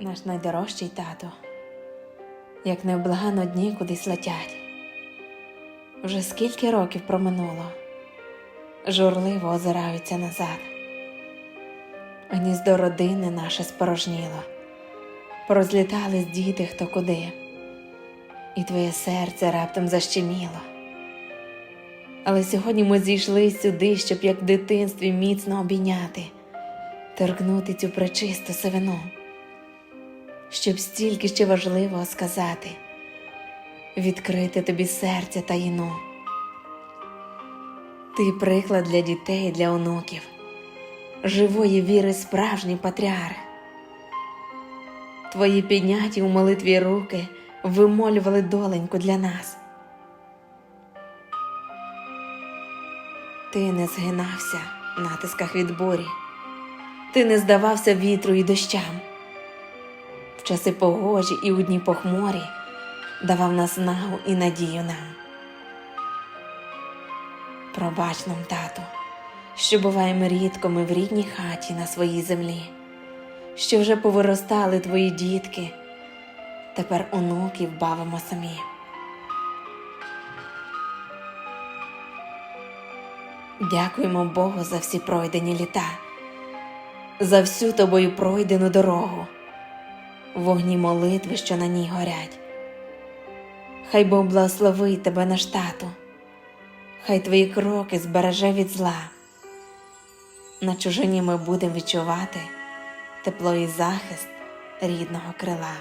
наш найдорожчий тато, як невблагано дні кудись летять. Вже скільки років проминуло, журливо озираються назад. Гніздо родини наше спорожніло, порозлітались діти хто куди, і твоє серце раптом защеміло. Але сьогодні ми зійшли сюди, щоб як в дитинстві міцно обійняти, торкнути цю пречисту сивину, щоб стільки ще важливого сказати, відкрити тобі серце таїну. Ти приклад для дітей, для онуків, живої віри справжній патріарх. Твої підняті у молитві руки вимолювали доленьку для нас. Ти не згинався в натисках від бурі, ти не здавався вітру і дощам. Часи погожі і у дні похмурі давав наснагу і надію нам. Пробач нам, тату, що буваємо рідко ми в рідній хаті на своїй землі, що вже повиростали твої дітки, тепер онуків бавимо самі. Дякуємо Богу за всі пройдені літа, за всю тобою пройдену дорогу, вогні молитви, що на ній горять. Хай Бог благословить тебе наш тату, хай твої кроки збереже від зла. На чужині ми будемо відчувати тепло і захист рідного крила.